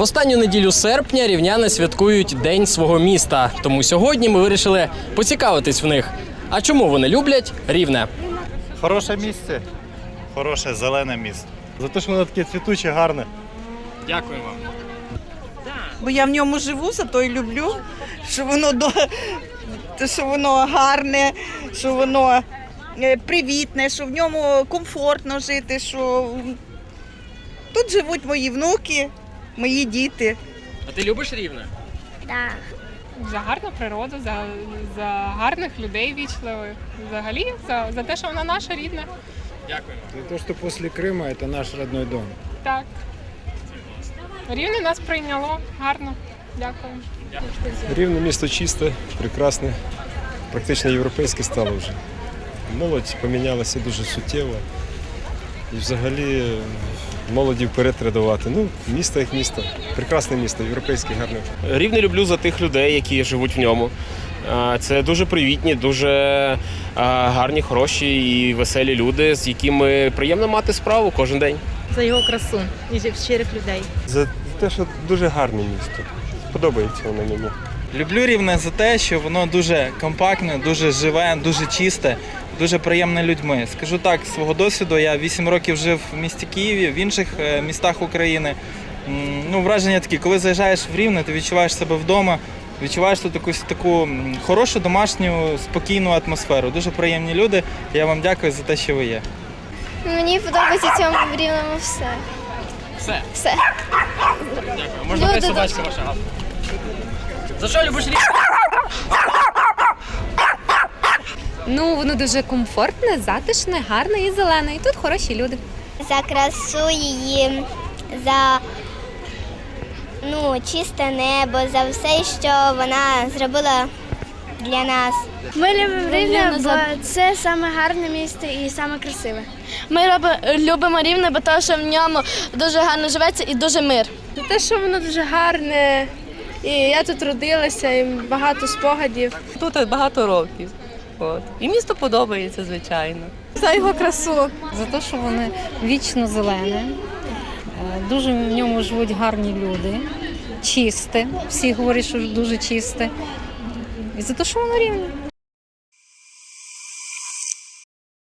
В останню неділю серпня рівняни святкують День свого міста. Тому сьогодні ми вирішили поцікавитись в них. А чому вони люблять рівне? Хороше місце, хороше зелене місто. За те, що воно таке цвітуче, гарне. Дякую вам. бо я в ньому живу, зато й люблю, що воно до що воно гарне, що воно е, привітне, що в ньому комфортно жити, що тут живуть мої внуки, мої діти. А ти любиш рівне? за гарну природу, за, за гарних людей вічливих. Взагалі за, за те, що вона наша рідна. Дякую. За то, что после Крыма это наш родной дом. Так. Рівне нас прийняло гарно. Дякую. Рівне місто чисте, прекрасне, практично європейське стало вже. Молодь помінялася дуже суттєво. І взагалі молоді вперед треба давати. Ну, місто як місто. Прекрасне місто, європейське, гарне. Рівне люблю за тих людей, які живуть в ньому. Це дуже привітні, дуже гарні, хороші і веселі люди, з якими приємно мати справу кожен день. за його красу і щирих людей. За те, що дуже гарне місто. Подобається воно мені. Люблю рівне за те, що воно дуже компактне, дуже живе, дуже чисте, дуже приємне людьми. Скажу так, з свого досвіду я 8 років жив в місті Києві, в інших е, містах України. Ну, враження такі, коли заїжджаєш в Рівне, ти відчуваєш себе вдома, відчуваєш тут якусь таку хорошу домашню, спокійну атмосферу. Дуже приємні люди. Я вам дякую за те, що ви є. Мені подобається в цьому рівному все. Все. Все. Дякую. Можна собачка ваша. За що любиш рівне? Ну, воно дуже комфортне, затишне, гарне і зелене. І тут хороші люди. За красу її, за ну, чисте небо, за все, що вона зробила для нас. Ми любимо Рівне, бо це саме гарне місто і саме красиве. Ми любимо рівне, бо тому, що в ньому дуже гарно живеться і дуже мир. Те, що воно дуже гарне, і я тут родилася, і багато спогадів. Тут багато років. От. І місто подобається, звичайно. За його красу. За те, що воно вічно зелене, дуже в ньому живуть гарні люди, чисте. Всі говорять, що дуже чисте. І за те, що воно рівне.